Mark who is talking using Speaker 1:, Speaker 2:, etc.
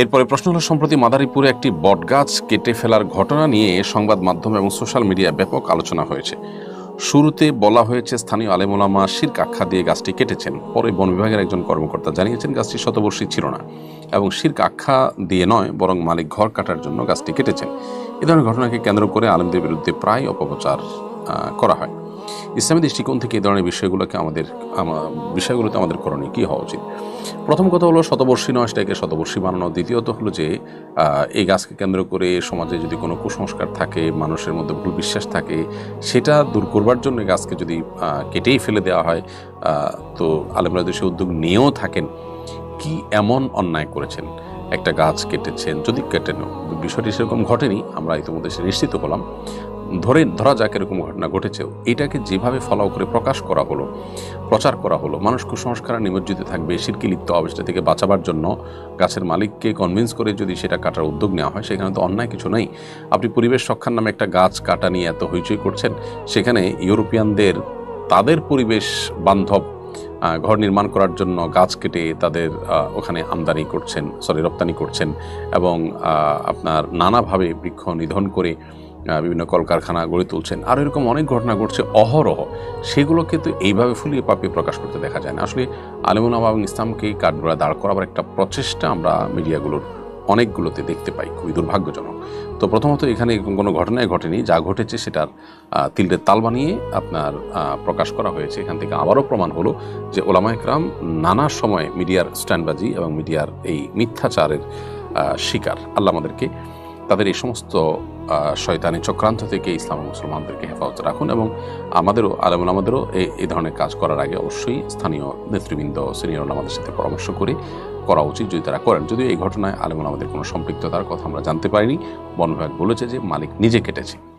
Speaker 1: এরপরে প্রশ্ন হলো, সম্প্রতি মাদারীপুরে একটি বটগাছ কেটে ফেলার ঘটনা নিয়ে সংবাদ মাধ্যম এবং সোশ্যাল মিডিয়ায় ব্যাপক আলোচনা হয়েছে। শুরুতে বলা হয়েছে, স্থানীয় আলেমুলামা শির্ক আখ্যা দিয়ে গাছটি কেটেছেন। পরে বন বিভাগের একজন কর্মকর্তা জানিয়েছেন, গাছটি শতবর্ষী ছিল না এবং শির্ক আখ্যা দিয়ে নয়, বরং মালিক ঘর কাটার জন্য গাছটি কেটেছেন। এ ধরনের ঘটনাকে কেন্দ্র করে আলেমদের বিরুদ্ধে প্রায় অপপ্রচার করা হয়। ইসলামী দৃষ্টিকোণ থেকে এই ধরনের বিষয়গুলোকে আমাদের, আমা- বিষয়গুলোতে আমাদের করণীয় কী হওয়া উচিত? প্রথম কথা হলো শতবর্ষী নয়, সেটাকে শতবর্ষী বানানো। দ্বিতীয়ত হলো যে এই গাছকে কেন্দ্র করে সমাজে যদি কোনো কুসংস্কার থাকে, মানুষের মধ্যে ভুল বিশ্বাস থাকে, সেটা দূর করবার জন্য গাছকে যদি কেটেই ফেলে দেওয়া হয় তো আলেমরা দেশে উদ্যোগ নিয়েও থাকেন, কি এমন অন্যায় করেছেন? একটা গাছ কেটেছেন, যদি কেটেন, বিষয়টি সেরকম ঘটেনি, আমরা ইতিমধ্যে সে নিশ্চিত হলাম। ধরে ধরা যাক এরকম ঘটনা ঘটেছেও, এটাকে যেভাবে ফলো করে প্রকাশ করা হলো, প্রচার করা হলো, মানুষ কুসংস্কারে নিমজ্জিত থাকবে শিরকি লিপ্ত অবস্থা থেকে বাঁচাবার জন্য গাছের মালিককে কনভিন্স করে যদি সেটা কাটার উদ্যোগ নেওয়া হয়, সেখানে তো অন্যায় কিছু নেই। আপনি পরিবেশ রক্ষার নামে একটা গাছ কাটা নিয়ে এত হইচই করছেন, সেখানে ইউরোপিয়ানদের, তাদের পরিবেশ বান্ধব ঘর নির্মাণ করার জন্য গাছ কেটে তাদের ওখানে আমদানি করছেন সরি রপ্তানি করছেন এবং আপনার নানাভাবে বৃক্ষ নিধন করে বিভিন্ন কলকারখানা গড়ে তুলছেন। আর এরকম অনেক ঘটনা ঘটছে অহরহ। সেগুলোকে তো এইভাবে ফুলিয়ে পাপিয়ে প্রকাশ করতে দেখা যায় না। আসলে আলিমুলামা এবং ইসলামকে কাঠগড়া দাঁড় করাবার একটা প্রচেষ্টা আমরা মিডিয়াগুলোর অনেকগুলোতে দেখতে পাই, খুবই দুর্ভাগ্যজনক। তো প্রথমত এখানে কোনো ঘটনাই ঘটেনি। যা ঘটেছে সেটার তিলদের তাল বানিয়ে আপনার প্রকাশ করা হয়েছে। এখান থেকে আবারও প্রমাণ হলো যে ওলামা একরাম নানা সময় মিডিয়ার স্ট্যান্ডবাজি এবং মিডিয়ার এই মিথ্যাচারের শিকার আল্লাহ আমাদেরকে তাদের এই সমস্ত শয়তানি চক্রান্ত থেকে ইসলাম মুসলমানদেরকে হেফাজত রাখুন এবং আমাদেরও, আলমুল আমাদেরও এই ধরনের কাজ করার আগে অবশ্যই স্থানীয় নেতৃবৃন্দ সিনিয়র আমাদের সাথে পরামর্শ করে করা উচিত যদি তারা করেন। যদিও এই ঘটনায় আলমুল আমাদের কোনো সম্পৃক্ততার কথা আমরা জানতে পারিনি। বন বিভাগ বলেছে যে মালিক নিজে কেটেছে।